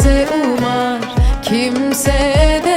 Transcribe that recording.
kimse umar kimse de